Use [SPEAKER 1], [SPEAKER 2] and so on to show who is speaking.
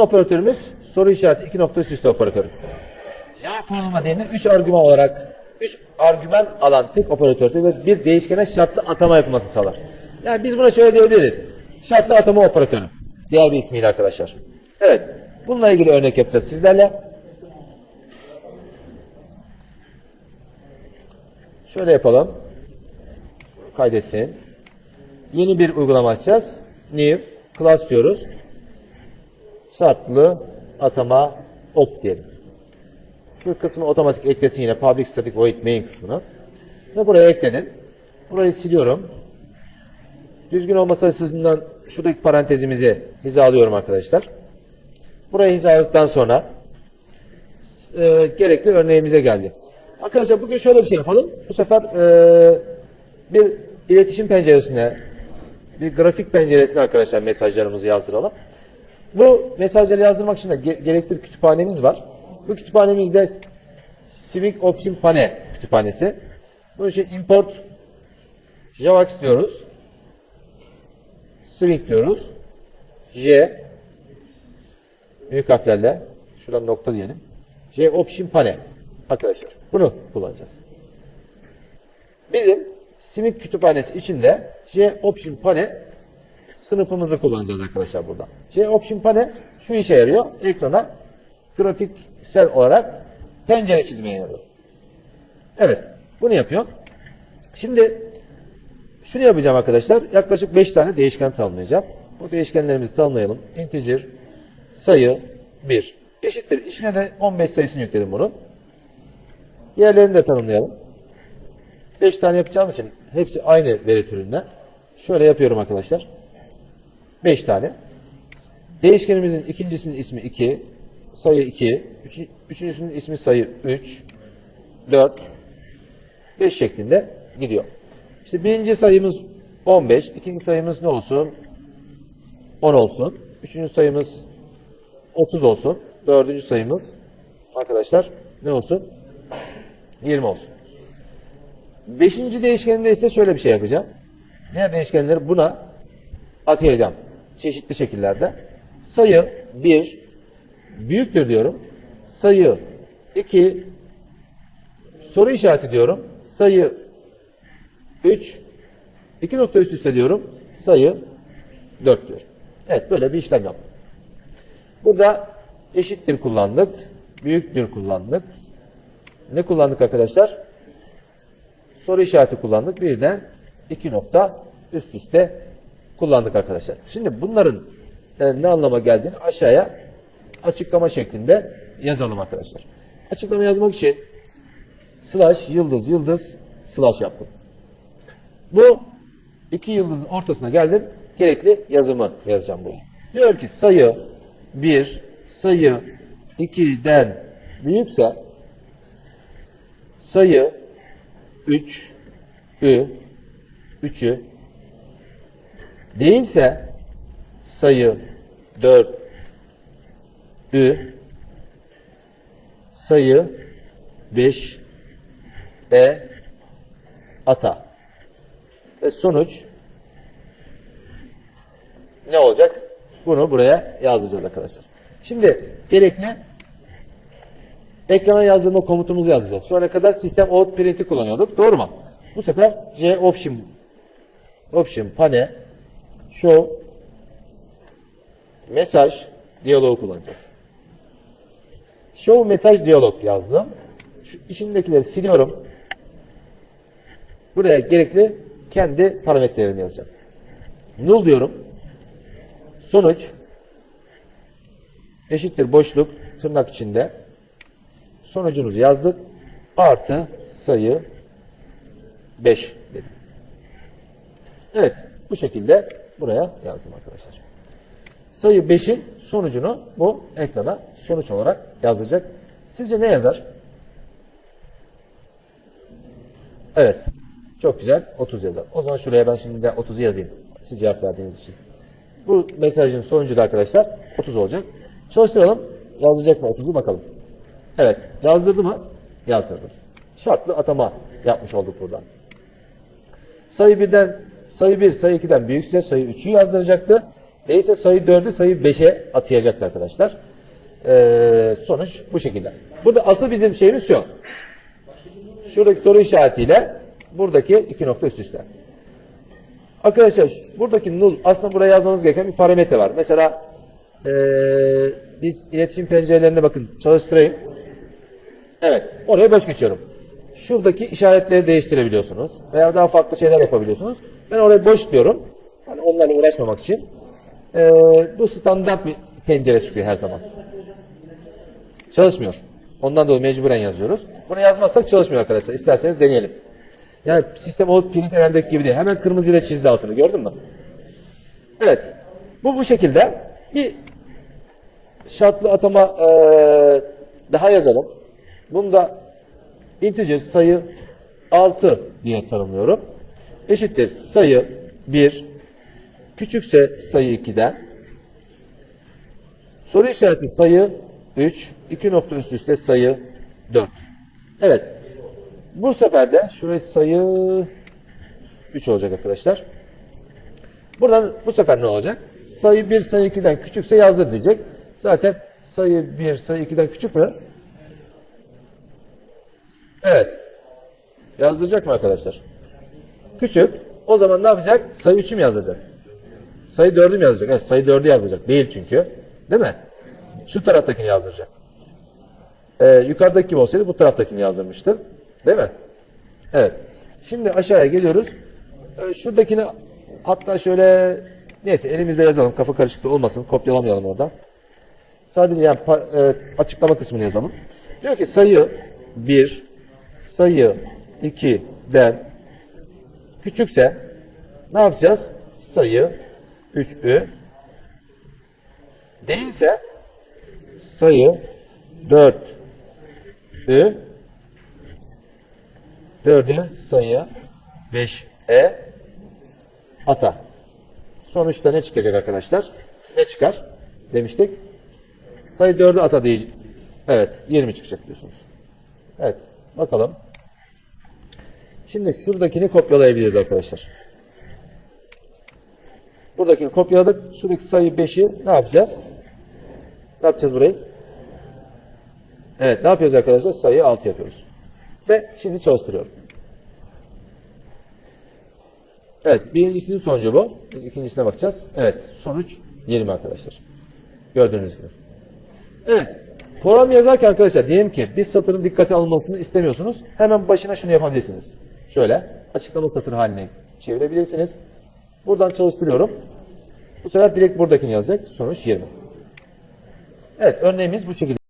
[SPEAKER 1] Operatörümüz soru işareti iki nokta üst üste operatörü. Cevap kurulma değerini 3 argüman olarak 3 argüman alan tek operatördür ve bir değişkene şartlı atama yapılması sağlar. Yani biz buna şöyle diyebiliriz. Şartlı atama operatörü. Diğer bir ismiyle arkadaşlar. Evet. Bununla ilgili örnek yapacağız sizlerle. Şöyle yapalım. Kaydetsin. Yeni bir uygulama açacağız. New class diyoruz. Şartlı atama op diyelim. Şu kısmı otomatik eklesin yine public static void main kısmını. Ve buraya ekledim. Burayı siliyorum. Düzgün olması açısından şuradaki parantezimizi hizalıyorum arkadaşlar. Burayı hizaladıktan sonra e, gerekli örneğimize geldi. Arkadaşlar bugün şöyle bir şey yapalım. Bu sefer e, bir iletişim penceresine, bir grafik penceresine arkadaşlar mesajlarımızı yazdıralım. Bu mesajları yazdırmak için de ge- gerekli bir kütüphanemiz var. Bu kütüphanemizde Civic Option Pane kütüphanesi. Bunun için import javax diyoruz. Swing diyoruz. J büyük harflerle şuradan nokta diyelim. J Option Pane arkadaşlar. Bunu kullanacağız. Bizim Civic kütüphanesi içinde J Option Pane sınıfımızı kullanacağız arkadaşlar burada. J Option Pane şu işe yarıyor. Ekrana grafiksel olarak pencere çizmeye yarıyor. Evet. Bunu yapıyor. Şimdi şunu yapacağım arkadaşlar. Yaklaşık 5 tane değişken tanımlayacağım. Bu değişkenlerimizi tanımlayalım. Integer, sayı, 1. Eşittir. İçine de 15 sayısını yükledim bunun. Diğerlerini de tanımlayalım. 5 tane yapacağım için hepsi aynı veri türünden. Şöyle yapıyorum arkadaşlar. 5 tane. Değişkenimizin ikincisinin ismi 2, sayı 2, üç, üçüncüsünün ismi sayı 3, 4, 5 şeklinde gidiyor. İşte birinci sayımız 15, ikinci sayımız ne olsun? 10 olsun. Üçüncü sayımız 30 olsun. Dördüncü sayımız arkadaşlar ne olsun? 20 olsun. Beşinci değişkeninde ise şöyle bir şey yapacağım. Diğer değişkenleri buna atayacağım. Çeşitli şekillerde. Sayı 1 büyüktür diyorum. Sayı 2 soru işareti diyorum. Sayı 3 2 nokta üst üste diyorum. Sayı 4 diyorum. Evet böyle bir işlem yaptım. Burada eşittir kullandık. Büyüktür kullandık. Ne kullandık arkadaşlar? Soru işareti kullandık. Bir de iki nokta üst üste kullandık arkadaşlar. Şimdi bunların e, ne anlama geldiğini aşağıya açıklama şeklinde yazalım arkadaşlar. Açıklama yazmak için slash yıldız yıldız slash yaptım. Bu iki yıldızın ortasına geldim. Gerekli yazımı yazacağım buraya. Diyor ki sayı 1 sayı 2'den büyükse sayı 3 ü 3'ü değilse sayı 4 ü sayı 5 e ata ve sonuç ne olacak? Bunu buraya yazacağız arkadaşlar. Şimdi gerekli ekrana yazdırma komutumuzu yazacağız. Şu ana kadar sistem out print'i kullanıyorduk. Doğru mu? Bu sefer J option option pane show mesaj diyaloğu kullanacağız. Show mesaj diyalog yazdım. Şu içindekileri siliyorum. Buraya gerekli kendi parametrelerimi yazacağım. Null diyorum. Sonuç eşittir boşluk tırnak içinde. Sonucumuzu yazdık. Artı sayı 5 dedim. Evet. Bu şekilde buraya yazdım arkadaşlar. Sayı 5'in sonucunu bu ekrana sonuç olarak yazacak. Sizce ne yazar? Evet. Çok güzel. 30 yazar. O zaman şuraya ben şimdi de 30'u yazayım. Siz cevap verdiğiniz için. Bu mesajın sonucu da arkadaşlar 30 olacak. Çalıştıralım. Yazacak mı 30'u bakalım. Evet. Yazdırdı mı? Yazdırdı. Şartlı atama yapmış olduk buradan. Sayı 1'den sayı 1 sayı 2'den büyükse sayı 3'ü yazdıracaktı. Değilse sayı 4'ü sayı 5'e atayacaktı arkadaşlar. Ee, sonuç bu şekilde. Burada asıl bizim şeyimiz şu. Şuradaki soru işaretiyle buradaki iki nokta üst üste. Arkadaşlar buradaki null aslında buraya yazmamız gereken bir parametre var. Mesela ee, biz iletişim pencerelerine bakın çalıştırayım. Evet oraya boş geçiyorum. Şuradaki işaretleri değiştirebiliyorsunuz. Veya daha farklı şeyler yapabiliyorsunuz. Ben oraya boş diyorum. Hani onlarla uğraşmamak için. Ee, bu standart bir pencere çıkıyor her zaman. Çalışmıyor. Ondan dolayı mecburen yazıyoruz. Bunu yazmazsak çalışmıyor arkadaşlar. İsterseniz deneyelim. Yani sistem o print erendeki gibi değil. Hemen kırmızıyla çizdi altını. Gördün mü? Evet. Bu bu şekilde bir şartlı atama eee, daha yazalım. Bunda integer sayı 6 diye tanımlıyorum. Eşittir sayı 1 küçükse sayı 2'den soru işareti sayı 3 2 nokta üst üste sayı 4. Evet. Bu sefer de şurası sayı 3 olacak arkadaşlar. Buradan bu sefer ne olacak? Sayı 1 sayı 2'den küçükse yazdır diyecek. Zaten sayı 1 sayı 2'den küçük mü? Evet. Yazdıracak mı arkadaşlar? Küçük. O zaman ne yapacak? Sayı 3'ü mü yazacak? Sayı 4'ü mü yazacak? Evet, sayı 4'ü yazacak. Değil çünkü. Değil mi? Şu taraftakini yazdıracak. Ee, yukarıdaki gibi olsaydı bu taraftakini yazdırmıştı. Değil mi? Evet. Şimdi aşağıya geliyoruz. Ee, şuradakini hatta şöyle neyse elimizde yazalım. Kafa karışıklığı olmasın. Kopyalamayalım oradan. Sadece yani e, açıklama kısmını yazalım. Diyor ki sayı 1, sayı 2'den küçükse ne yapacağız? Sayı 3'ü değilse sayı 4'ü 4'ü sayı 5'e ata. Sonuçta ne çıkacak arkadaşlar? Ne çıkar? Demiştik. Sayı 4'ü ata diyecek. Evet 20 çıkacak diyorsunuz. Evet bakalım. Şimdi şuradakini kopyalayabiliriz arkadaşlar. Buradakini kopyaladık. Şuradaki sayı 5'i ne yapacağız? Ne yapacağız burayı? Evet ne yapıyoruz arkadaşlar? Sayıyı 6 yapıyoruz. Ve şimdi çalıştırıyorum. Evet birincisinin sonucu bu. Biz ikincisine bakacağız. Evet sonuç 20 arkadaşlar. Gördüğünüz gibi. Evet. Program yazarken arkadaşlar diyelim ki bir satırın dikkate alınmasını istemiyorsunuz. Hemen başına şunu yapabilirsiniz. Şöyle açıklama satırı haline çevirebilirsiniz. Buradan çalıştırıyorum. Bu sefer direkt buradakini yazacak. Sonuç 20. Evet örneğimiz bu şekilde.